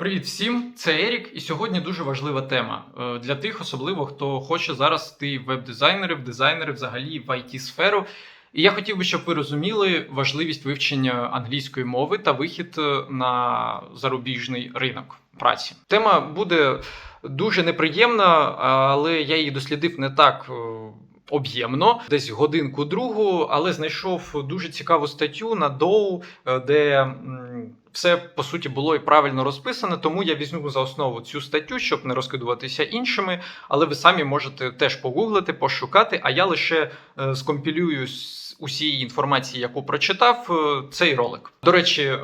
Привіт всім, це Ерік, і сьогодні дуже важлива тема е, для тих, особливо хто хоче зараз йти в веб-дизайнери, в взагалі в it сферу І я хотів би, щоб ви розуміли важливість вивчення англійської мови та вихід е, на зарубіжний ринок праці. Тема буде дуже неприємна, але я її дослідив не так. Об'ємно, десь годинку другу, але знайшов дуже цікаву статтю на Доу, е, де все по суті було і правильно розписано. Тому я візьму за основу цю статтю, щоб не розкидуватися іншими. Але ви самі можете теж погуглити, пошукати. А я лише е, скомпілюю усієї інформації, яку прочитав, е, цей ролик. До речі,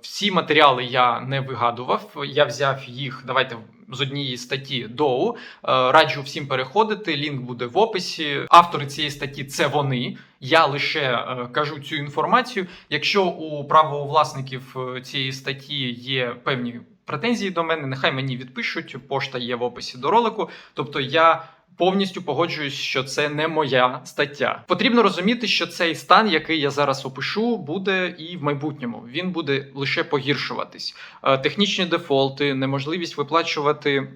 всі матеріали я не вигадував. Я взяв їх. Давайте з однієї статті Доу. Е, Раджу всім переходити. Лінк буде в описі. Автори цієї статті це вони. Я лише е, кажу цю інформацію. Якщо у правовласників е, цієї статті є певні претензії до мене, нехай мені відпишуть. Пошта є в описі до ролику. Тобто я. Повністю погоджуюсь, що це не моя стаття. Потрібно розуміти, що цей стан, який я зараз опишу, буде і в майбутньому. Він буде лише погіршуватись. Е, Технічні дефолти, неможливість виплачувати.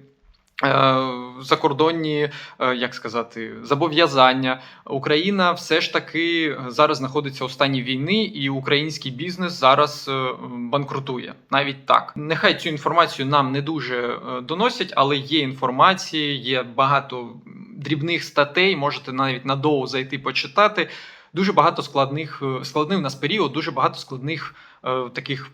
Е, Закордонні, е, як сказати, зобов'язання. Україна все ж таки зараз знаходиться у стані війни, і український бізнес зараз е, банкрутує. Навіть так. Нехай цю інформацію нам не дуже доносять, але є інформація, є багато дрібних статей. Можете навіть на доу зайти почитати. Дуже багато складних складний у нас період, дуже багато складних таких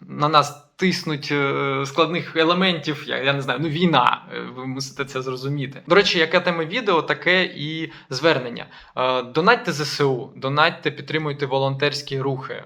на нас тиснуть е, складних елементів. Я, я не знаю, ну війна. е, Ви мусите це зрозуміти. До речі, яке тема відео, таке і звернення. Е, Донатьте ЗСУ, донатьте, підтримуйте волонтерські рухи.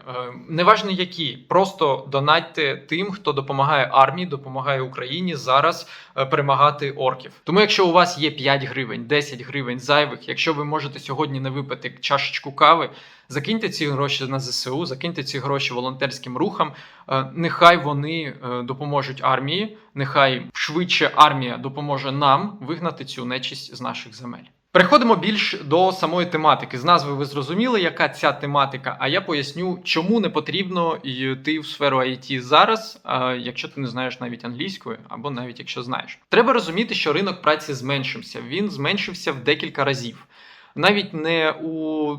Неважно які, просто донатьте тим, хто допомагає армії, допомагає Україні зараз перемагати орків. Тому, якщо у вас є 5 гривень, 10 гривень зайвих, якщо ви можете сьогодні не випити чашечку кави, закиньте ці гроші на ЗСУ, закиньте ці гроші волонтерським рухам. Е, Нехай вони е, допоможуть армії, нехай швидше армія допоможе нам вигнати цю нечисть з наших земель. Переходимо більш до самої тематики. З назви ви зрозуміли, яка ця тематика. А я поясню, чому не потрібно йти в сферу IT зараз, якщо ти не знаєш навіть англійської, або навіть якщо знаєш. Треба розуміти, що ринок праці зменшився. Він зменшився в декілька разів, навіть не у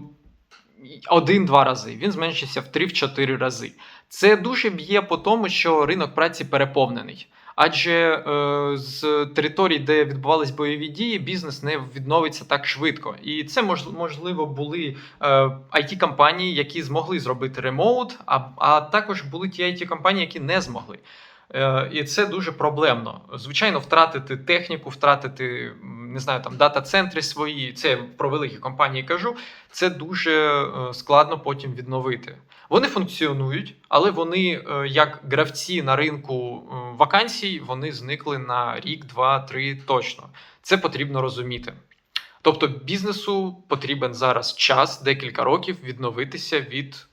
один-два рази. Він зменшився в 3-4 рази. Це дуже б'є по тому, що ринок праці переповнений. Адже е, з територій, де відбувались бойові дії, бізнес не відновиться так швидко. І це мож, можливо були е, it компанії які змогли зробити ремоут, а, а також були ті it компанії які не змогли. Е, І це дуже проблемно. Звичайно, втратити техніку, втратити не знаю, там дата-центри свої. Це про великі компанії кажу. Це дуже е, складно потім відновити. Вони функціонують, але вони, е, як гравці на ринку е, вакансій, вони зникли на рік, два, три точно. Це потрібно розуміти. Тобто бізнесу потрібен зараз час, декілька років відновитися від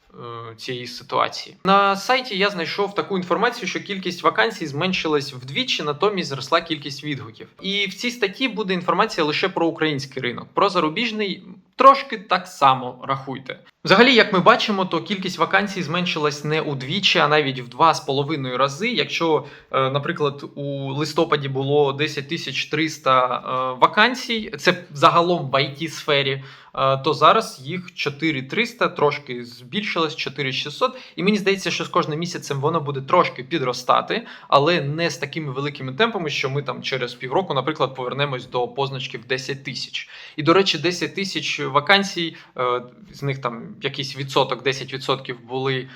цієї ситуації. На сайті я знайшов таку інформацію, що кількість вакансій зменшилась вдвічі, натомість зросла кількість відгуків. І в цій статті буде інформація лише про український ринок. Про зарубіжний трошки так само рахуйте. Взагалі, як ми бачимо, то кількість вакансій зменшилась не удвічі, а навіть в два з половиною рази. Якщо, е, наприклад, у листопаді було 10 тисяч 300 е, вакансій, це загалом в it сфері, е, то зараз їх 4300, трошки збільшилось 4600. І мені здається, що з кожним місяцем воно буде трошки підростати, але не з такими великими темпами, що ми там через півроку, наприклад, повернемось до позначки в 10 тисяч. І до речі, 10 тисяч вакансій, е, з них там якийсь відсоток, 10% були е,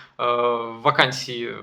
вакансії е,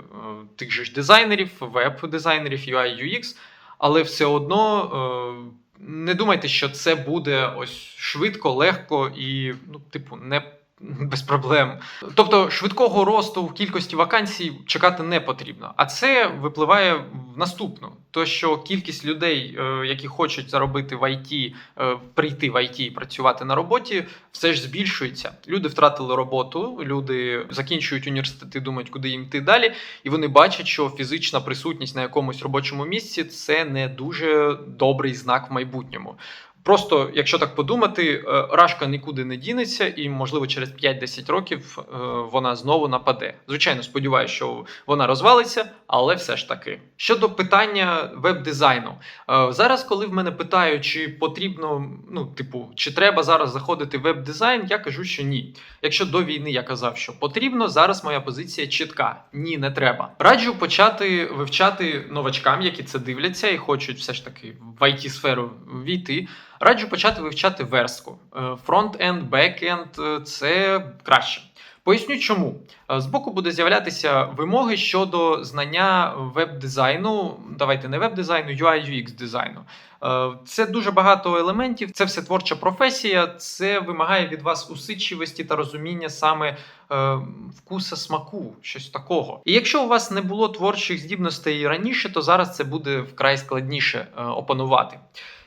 тих же ж дизайнерів, веб-дизайнерів, UI, UX, але все одно. Не думайте, що це буде ось швидко, легко і, ну, типу, не без проблем. Тобто швидкого росту в кількості вакансій чекати не потрібно. А це випливає в наступну: то що кількість людей, е, які хочуть заробити в IT, е, прийти в ІТ і працювати на роботі, все ж збільшується. Люди втратили роботу, люди закінчують університети, думають, куди їм йти далі, і вони бачать, що фізична присутність на якомусь робочому місці це не дуже добрий знак в майбутньому. Просто, якщо так подумати, е, рашка нікуди не дінеться, і, можливо, через 5-10 років е, вона знову нападе. Звичайно, сподіваюся, що вона розвалиться, але все ж таки. Щодо питання веб-дизайну, Е, зараз, коли в мене питають, чи потрібно, ну, типу, чи треба зараз заходити в веб-дизайн, я кажу, що ні. Якщо до війни я казав, що потрібно, зараз моя позиція чітка: ні, не треба. Раджу почати вивчати новачкам, які це дивляться і хочуть все ж таки в it сферу війти. Раджу почати вивчати верстку. Е, Фронт-енд, бек-енд – це краще. Поясню чому. Е, Збоку буде з'являтися вимоги щодо знання веб-дизайну. Давайте не веб-дизайну, UI UX дизайну. Е, Це дуже багато елементів, це все творча професія, це вимагає від вас усидчивості та розуміння саме е, вкуса смаку, щось такого. І якщо у вас не було творчих здібностей раніше, то зараз це буде вкрай складніше е, опанувати.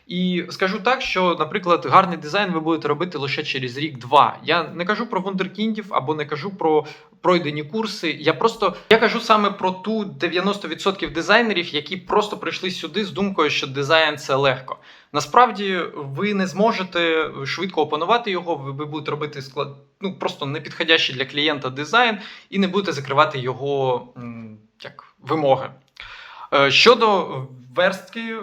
І скажу так, що, наприклад, гарний дизайн ви будете робити лише через рік-два. Я не кажу про вундеркіндів або не кажу про пройдені курси. Я просто я кажу саме про ту 90% дизайнерів, які просто прийшли сюди з думкою, що дизайн це легко. Насправді ви не зможете швидко опанувати його. Ви, будете робити склад, ну просто непідходящий для клієнта дизайн, і не будете закривати його як вимоги. Е, Щодо верстки,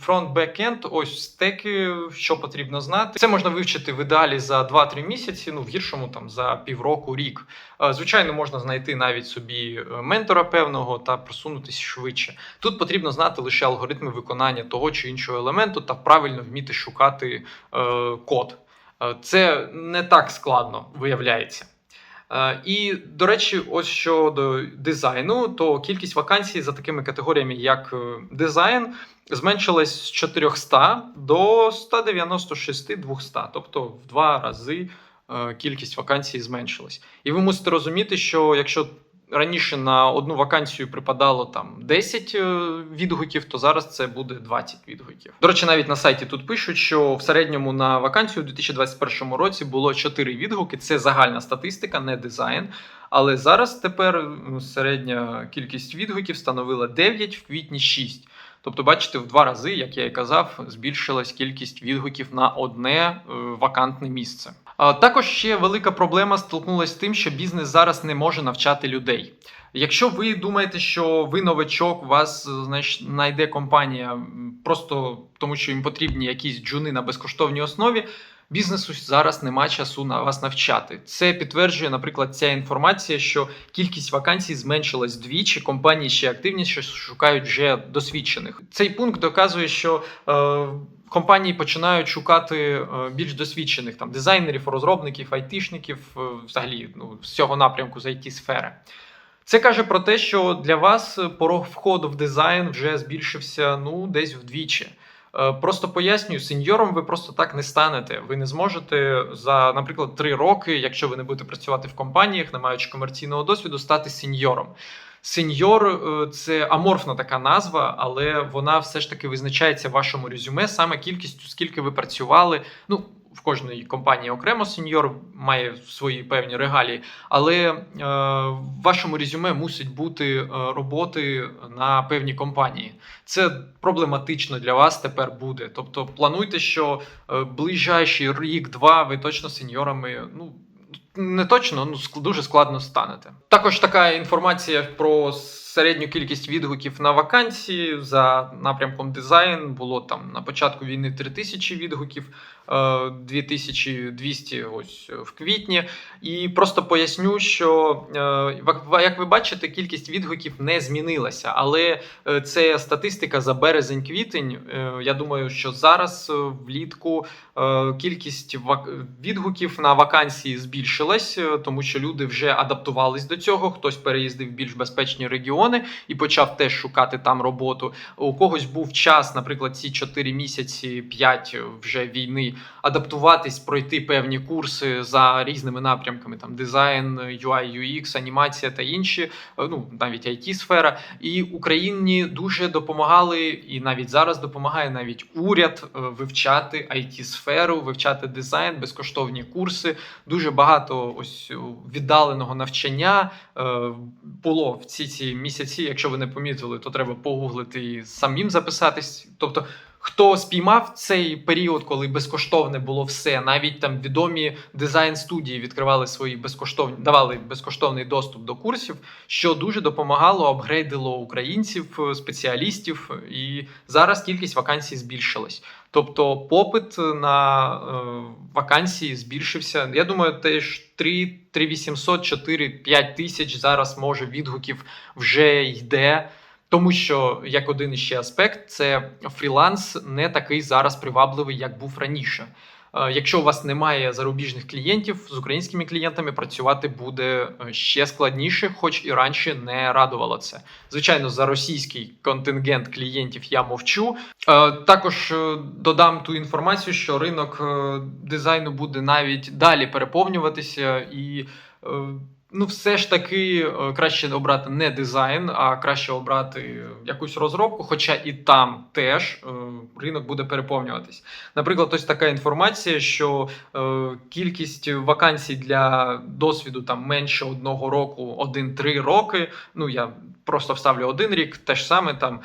фронт-бек-енд, ось стеки, що потрібно знати. Це можна вивчити в ідеалі за 2-3 місяці, ну в гіршому там за півроку, рік. Е, Звичайно, можна знайти навіть собі е, ментора певного та просунутися швидше. Тут потрібно знати лише алгоритми виконання того чи іншого елементу та правильно вміти шукати е, код. Е, Це не так складно виявляється. Е, І, до речі, ось щодо дизайну, то кількість вакансій за такими категоріями, як е, дизайн, зменшилась з 400 до 196-200, тобто в два рази е, кількість вакансій зменшилась. І ви мусите розуміти, що якщо раніше на одну вакансію припадало там 10 е, відгуків, то зараз це буде 20 відгуків. До речі, навіть на сайті тут пишуть, що в середньому на вакансію у 2021 році було 4 відгуки. Це загальна статистика, не дизайн. Але зараз тепер середня кількість відгуків становила 9, в квітні 6. Тобто, бачите, в два рази, як я і казав, збільшилась кількість відгуків на одне е, вакантне місце. Також ще велика проблема столкнулася з тим, що бізнес зараз не може навчати людей. Якщо ви думаєте, що ви новачок, вас знайде компанія просто тому, що їм потрібні якісь джуни на безкоштовній основі. Бізнесу зараз нема часу на вас навчати. Це підтверджує, наприклад, ця інформація, що кількість вакансій зменшилась вдвічі, компанії ще активніше шукають вже досвідчених. Цей пункт доказує, що е, компанії починають шукати е, більш досвідчених там дизайнерів, розробників, айтішників, е, взагалі ну, з цього напрямку з it сфери. Це каже про те, що для вас порог входу в дизайн вже збільшився ну десь вдвічі. Е, Просто пояснюю, сеньором ви просто так не станете. Ви не зможете за, наприклад, три роки, якщо ви не будете працювати в компаніях, не маючи комерційного досвіду, стати сеньором. Сеньор е, це аморфна така назва, але вона все ж таки визначається в вашому резюме саме кількістю, скільки ви працювали. Ну, в кожної компанії окремо сеньор має свої певні регалії, але е, в вашому резюме мусить бути е, роботи на певні компанії. Це проблематично для вас тепер буде. Тобто плануйте, що ближайший рік-два ви точно сеньорами. ну, не точно, ну дуже складно станете. Також така інформація про середню кількість відгуків на вакансії за напрямком дизайн було там на початку війни 3000 відгуків, е, 2200 ось в квітні. І просто поясню, що е, як ви бачите, кількість відгуків не змінилася, але е, це статистика за березень-квітень. Е, Я думаю, що зараз е, влітку е, кількість відгуків на вакансії збільшилась, е, тому що люди вже адаптувались до цього. Хтось переїздив в більш безпечні регіони і почав теж шукати там роботу. У когось був час, наприклад, ці 4 місяці, 5 вже війни, адаптуватись, пройти певні курси за різними напрямками: там дизайн, UI, UX, анімація та інші, е, ну навіть it сфера. І Україні дуже допомагали, і навіть зараз допомагає навіть уряд е, вивчати it сферу, вивчати дизайн, безкоштовні курси. Дуже багато ось віддаленого навчання е, було в ці ці місяці. Якщо ви не помітили, то треба погуглити і самим записатись. Тобто Хто спіймав цей період, коли безкоштовне було все, навіть там відомі дизайн студії відкривали свої безкоштовні, давали безкоштовний доступ до курсів, що дуже допомагало, апгрейдило українців, спеціалістів, і зараз кількість вакансій збільшилась. Тобто попит на е, вакансії збільшився. Я думаю, теж 3, 3800, 4, 5 тисяч зараз може відгуків вже йде. Тому що як один іще аспект, це фріланс не такий зараз привабливий, як був раніше. Е, Якщо у вас немає зарубіжних клієнтів, з українськими клієнтами працювати буде е, ще складніше, хоч і раніше не радувало це. Звичайно, за російський контингент клієнтів я мовчу. Е, Також додам ту інформацію, що ринок дизайну буде навіть далі переповнюватися і. Ну, все ж таки е, краще обрати не дизайн, а краще обрати якусь розробку, хоча і там теж е, ринок буде переповнюватись. Наприклад, ось така інформація, що е, кількість вакансій для досвіду там менше одного року, 1-3 роки. Ну я просто вставлю один рік, те ж саме там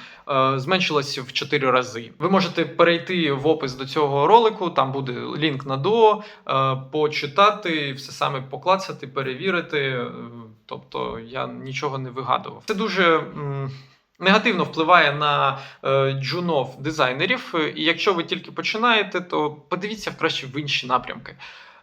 зменшилось в 4 рази. Ви можете перейти в опис до цього ролику, там буде лінк на е, почитати, все саме поклацати, перевірити. Тобто я нічого не вигадував. Це дуже. Негативно впливає на е, джунов дизайнерів, і якщо ви тільки починаєте, то подивіться краще в інші напрямки.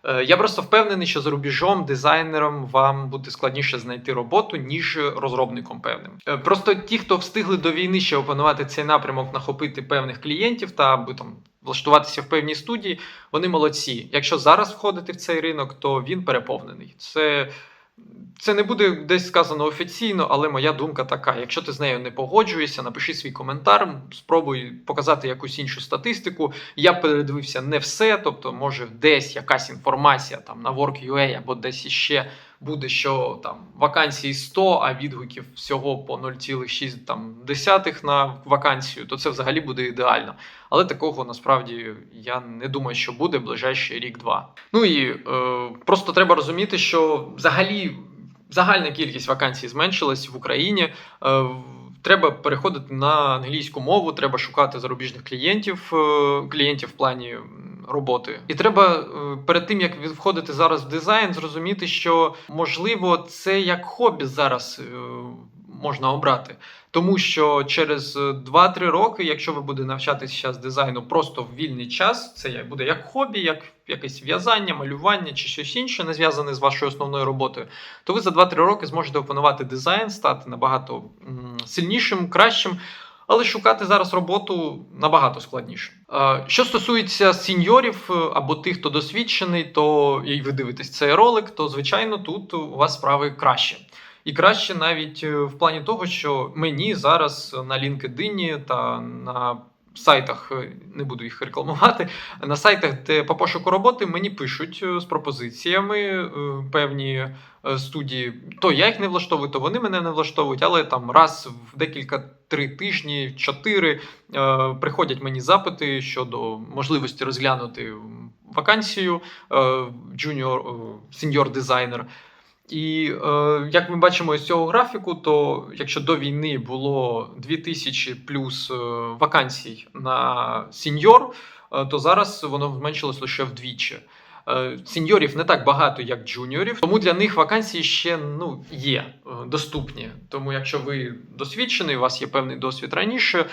Е, Я просто впевнений, що за рубежом дизайнером вам буде складніше знайти роботу, ніж розробником певним. Е, Просто ті, хто встигли до війни ще опанувати цей напрямок, нахопити певних клієнтів та аби там влаштуватися в певній студії, вони молодці. Якщо зараз входити в цей ринок, то він переповнений. Це. Це не буде десь сказано офіційно, але моя думка така: якщо ти з нею не погоджуєшся, напиши свій коментар, спробуй показати якусь іншу статистику. Я передивився не все, тобто, може, десь якась інформація там на Work.ua або десь іще буде, що там вакансій 100, а відгуків всього по 0,6 там, десятих на вакансію, то це взагалі буде ідеально. Але такого насправді я не думаю, що буде ближайший рік-два. Ну і е, просто треба розуміти, що взагалі загальна кількість вакансій зменшилась в Україні. Е, Треба переходити на англійську мову, треба шукати зарубіжних клієнтів, е, клієнтів в плані роботи. І треба е, перед тим як входити зараз в дизайн, зрозуміти, що можливо це як хобі зараз е, можна обрати. Тому що через е, 2-3 роки, якщо ви будете навчатися зараз дизайну просто в вільний час, це буде як хобі, як якесь в'язання, малювання чи щось інше, не зв'язане з вашою основною роботою, то ви за 2-3 роки зможете опанувати дизайн, стати набагато сильнішим, кращим. Але шукати зараз роботу набагато складніше. Що стосується сіньорів е, або тих, хто досвідчений, то і ви дивитесь цей ролик, то звичайно тут у вас справи краще. І краще навіть е, в плані того, що мені зараз на LinkedIn та на сайтах, е, не буду їх рекламувати, на сайтах, де по пошуку роботи мені пишуть е, з пропозиціями е, певні студії. То я їх не влаштовую, то вони мене не влаштовують, але там раз в декілька три тижні, чотири приходять мені запити щодо можливості розглянути вакансію джуніор сеньор дизайнер. І е, як ми бачимо з цього графіку, то якщо до війни було 2000 плюс е, вакансій на сіньор, е, то зараз воно зменшилось лише вдвічі. Е, Сіньорів не так багато, як джуніорів, тому для них вакансії ще ну, є доступні. Тому, якщо ви досвідчений, у вас є певний досвід раніше.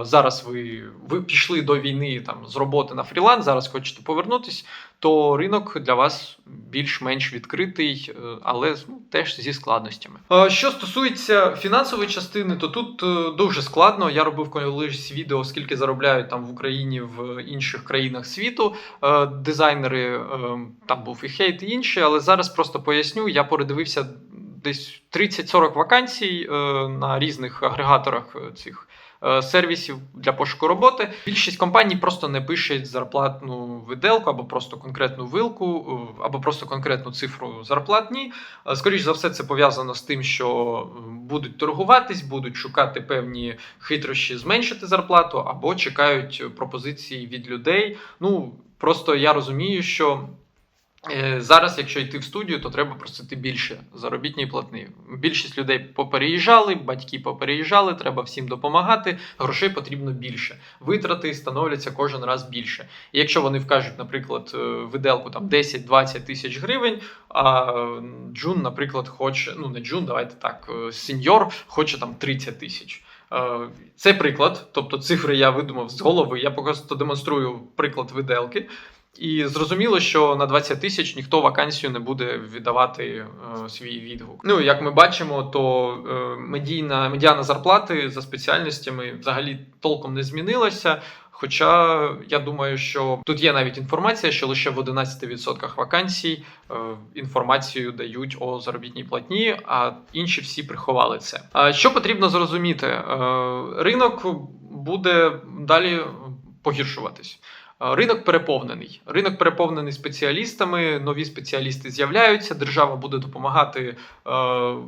Зараз ви, ви пішли до війни там з роботи на фріланс, зараз хочете повернутись, то ринок для вас більш-менш відкритий, е, але ну, теж зі складностями. Що стосується фінансової частини, то тут е, дуже складно. Я робив колись відео, скільки заробляють там в Україні в інших країнах світу е, дизайнери. Там був і хейт, і інші, але зараз просто поясню. Я передивився десь 30-40 вакансій на різних агрегаторах цих сервісів для пошуку роботи. Більшість компаній просто не пишуть зарплатну виделку або просто конкретну вилку, е, або просто конкретну цифру зарплатні. Е, Скоріше за все, це пов'язано з тим, що е, будуть торгуватись, будуть шукати певні хитрощі зменшити зарплату, або чекають пропозиції від людей. Ну просто я розумію, що. Е, Зараз, якщо йти в студію, то треба просити більше заробітні платні. Більшість людей попереїжджали, батьки попереїжджали, треба всім допомагати. Грошей потрібно більше. Витрати становляться кожен раз більше. І якщо вони вкажуть, наприклад, е, виделку там 10-20 тисяч гривень, а Джун, наприклад, хоче, ну не Джун, давайте так, е, сеньор хоче там 30 тисяч. Це приклад, тобто цифри я видумав з голови. Я просто демонструю приклад виделки. І зрозуміло, що на 20 тисяч ніхто вакансію не буде віддавати е, свій відгук. Ну як ми бачимо, то е, медійна медіана зарплати за спеціальностями взагалі толком не змінилася. Хоча я думаю, що тут є навіть інформація, що лише в 11% вакансій е, інформацію дають о заробітній платні, а інші всі приховали це. А що потрібно зрозуміти? Е, ринок буде далі погіршуватись. Ринок переповнений. Ринок переповнений спеціалістами. Нові спеціалісти з'являються. Держава буде допомагати е,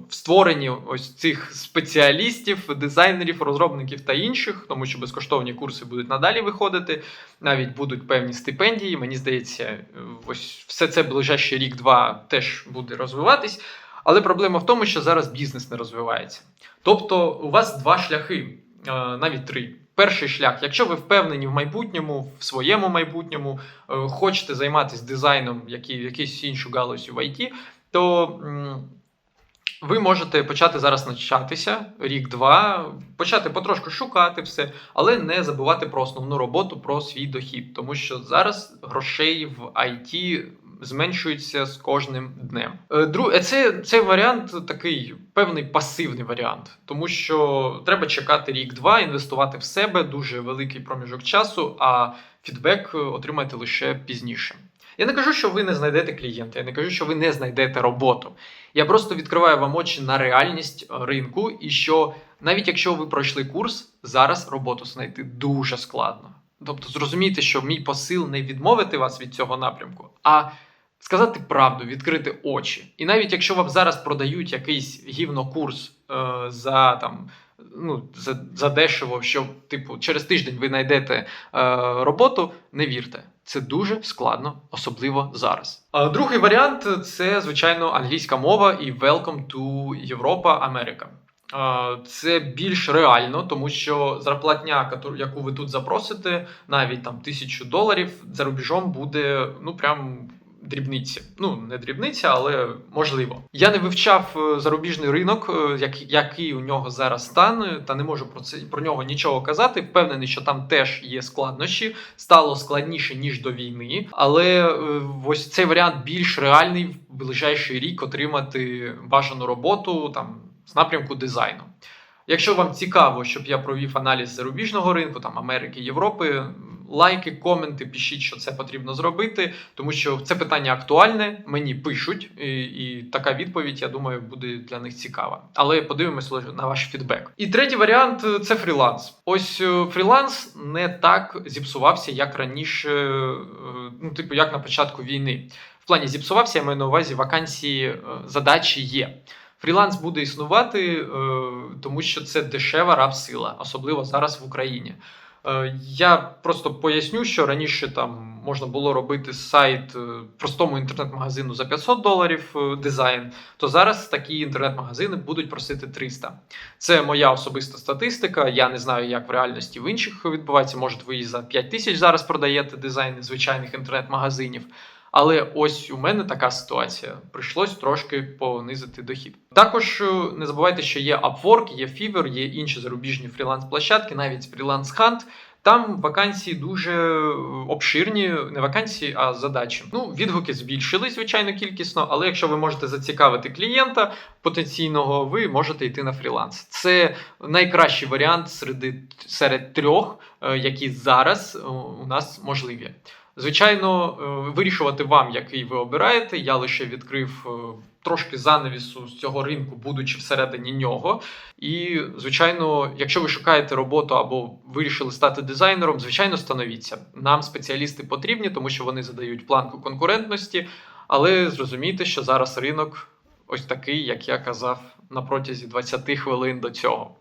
в створенні ось цих спеціалістів, дизайнерів, розробників та інших, тому що безкоштовні курси будуть надалі виходити. Навіть будуть певні стипендії. Мені здається, ось все це ближайший рік-два теж буде розвиватись. Але проблема в тому, що зараз бізнес не розвивається. Тобто, у вас два шляхи, е, навіть три. Перший шлях, якщо ви впевнені в майбутньому, в своєму майбутньому, е, хочете займатися дизайном, які, якийсь іншу галузю в IT, то ви можете почати зараз навчатися рік-два, почати потрошку шукати все, але не забувати про основну роботу, про свій дохід, тому що зараз грошей в IT зменшується з кожним днем. Е, Дру... е, це, цей варіант такий певний пасивний варіант, тому що треба чекати рік-два, інвестувати в себе дуже великий проміжок часу, а фідбек е, отримаєте лише пізніше. Я не кажу, що ви не знайдете клієнта, я не кажу, що ви не знайдете роботу. Я просто відкриваю вам очі на реальність е, ринку, і що навіть якщо ви пройшли курс, зараз роботу знайти дуже складно. Тобто зрозумійте, що мій посил не відмовити вас від цього напрямку, а сказати правду, відкрити очі. І навіть якщо вам зараз продають якийсь гівнокурс е, за там. Ну, за, за дешево, що типу через тиждень ви знайдете е, роботу, не вірте. Це дуже складно, особливо зараз. А другий варіант це, звичайно, англійська мова і Welcome to Європа, Америка. Це більш реально, тому що зарплатня, яку ви тут запросите, навіть там тисячу доларів за рубежом буде ну прям дрібниці. Ну не дрібниця, але можливо. Я не вивчав е, зарубіжний ринок, е, як, який у нього зараз стан, е, та не можу про це про нього нічого казати. Впевнений, що там теж є складнощі, стало складніше ніж до війни. Але ось цей варіант більш реальний в ближайший рік отримати бажану роботу там з напрямку дизайну. Якщо вам цікаво, щоб я провів аналіз зарубіжного ринку, там Америки, Європи, лайки, коменти, пишіть, що це потрібно зробити, тому що це питання актуальне, мені пишуть, і, і така відповідь, я думаю, буде для них цікава. Але подивимось на ваш фідбек. І третій варіант це фріланс. Ось е, фріланс не так зіпсувався, як раніше, е, ну, типу, як на початку війни. В плані зіпсувався, я маю на увазі вакансії, е, задачі є. Фріланс буде існувати, е, тому що це дешева рабсила, особливо зараз в Україні. Е, Я просто поясню, що раніше там можна було робити сайт е, простому інтернет-магазину за 500 доларів дизайн, то зараз такі інтернет-магазини будуть просити 300. Це моя особиста статистика. Я не знаю, як в реальності в інших відбувається. Може, ви і за 5 тисяч зараз продаєте дизайни звичайних інтернет-магазинів. Але ось у мене така ситуація. Прийшлось трошки понизити дохід. Також е, не забувайте, що є Upwork, є Fiverr, є інші зарубіжні фріланс-площадки, навіть Freelance Hunt. Там вакансії дуже е, обширні, не вакансії, а задачі. Ну, відгуки збільшились, звичайно, кількісно, але якщо ви можете зацікавити клієнта потенційного, ви можете йти на фріланс. Це найкращий варіант серед, серед трьох, які зараз е, у нас можливі. Звичайно, е, вирішувати вам, який ви обираєте. Я лише відкрив е, трошки занавісу з цього ринку, будучи всередині нього. І, звичайно, якщо ви шукаєте роботу або вирішили стати дизайнером, звичайно, становіться. Нам спеціалісти потрібні, тому що вони задають планку конкурентності. Але зрозумійте, що зараз ринок ось такий, як я казав на протязі 20 хвилин до цього.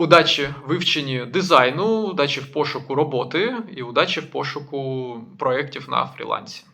Удачі в вивченні дизайну, удачі в пошуку роботи і удачі в пошуку проєктів на фрілансі.